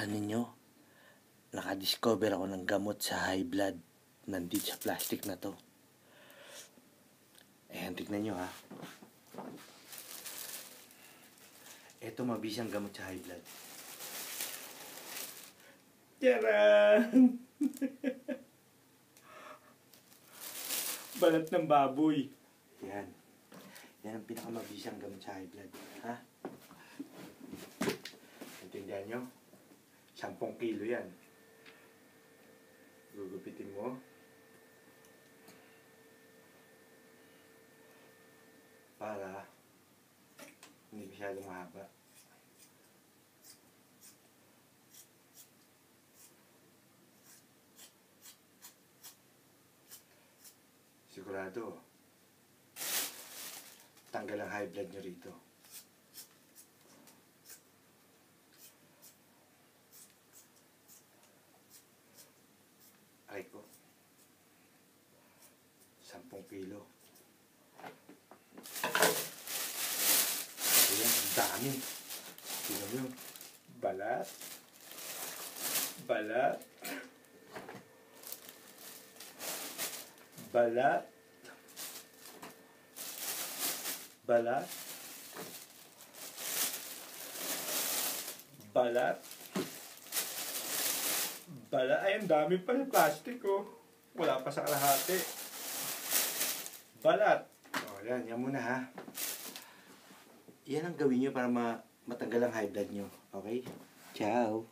Alam ninyo, nakadiscover ako ng gamot sa high blood. Nandito sa plastic na to. Ayan, tignan nyo ha. Ito mabisang gamot sa high blood. Tiyaran! Balat ng baboy. Yan. Yan ang pinakamabisang gamot sa high blood. Ha? Intindihan nyo? Sampung kilo yan. Gugupitin mo. Para hindi masyadong mahaba. Sigurado, tanggal ang high blood nyo rito. Aray ko. Sampung kilo. Ayan, dami. Tingnan nyo. Balat. Balat. Balat. Balat. Balat. Balat. Ay, ang dami pa ng plastic, oh. Wala pa sa kalahati. Balat. O, Oh, yan. Yan muna, ha. Yan ang gawin nyo para ma matanggal ang high blood nyo. Okay? Ciao.